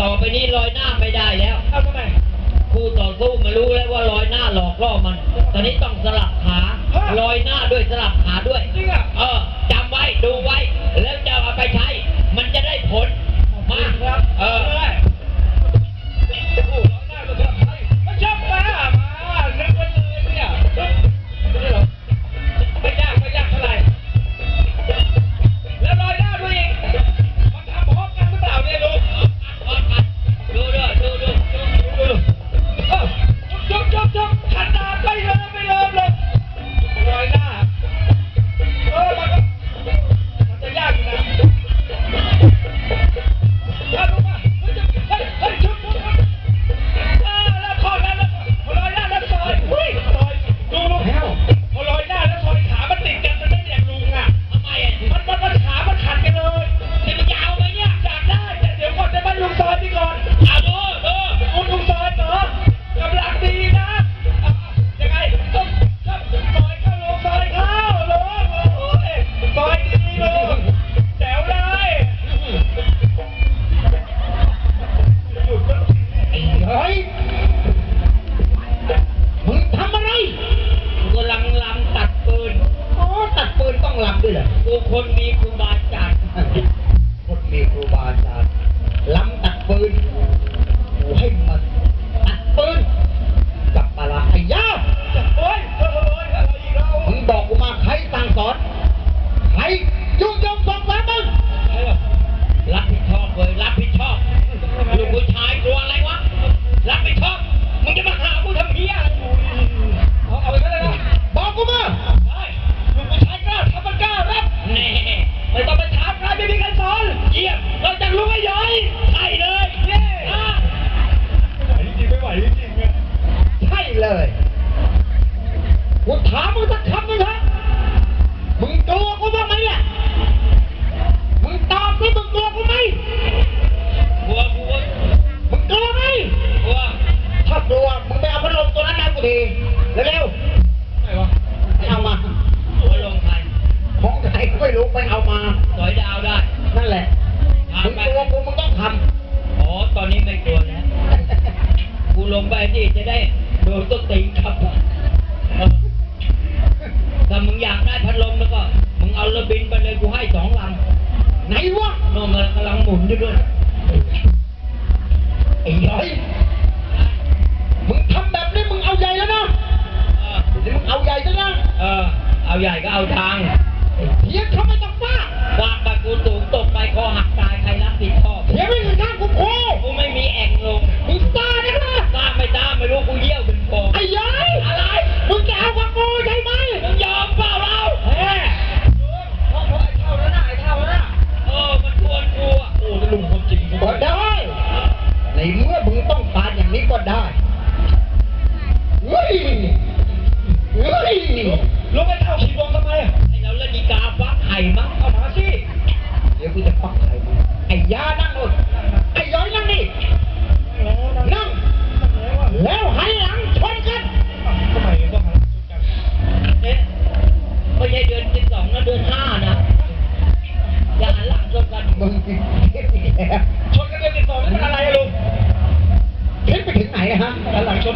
ต่อไปนี้ลอยหน้าไม่ได้แล้วทำไมคู่ต่อสู้มารู้แล้วว่าลอยหน้าหลอกล่อมัน ตอนนี้ต้องสลับขาลอยหน้าด้วยสลับขาด้วย food ไปเอามาสอยดาวได้นั่นแหละผ่มึงกลัวกูมึงต้องทำอ๋อตอนนี้ไม่กลัวแล้วกูลงไปที่จะได้โดนต้นตีนครับถ้ามึงอยากได้พัดลมแล้วก็มึงเอาระบินไปเลยกูให้สองลังไหนวะโนนมันกำลังหมุนด้วยำไอ้ย้อย มึงทำแบบนี้มึงเอาใหญ่แล้วนะเดี๋ยวมึงเอาใหญ่แล้วนะเออเอาใหญ่ก็เอาทาง ¡Y el!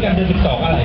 กันเดือน12 อะไร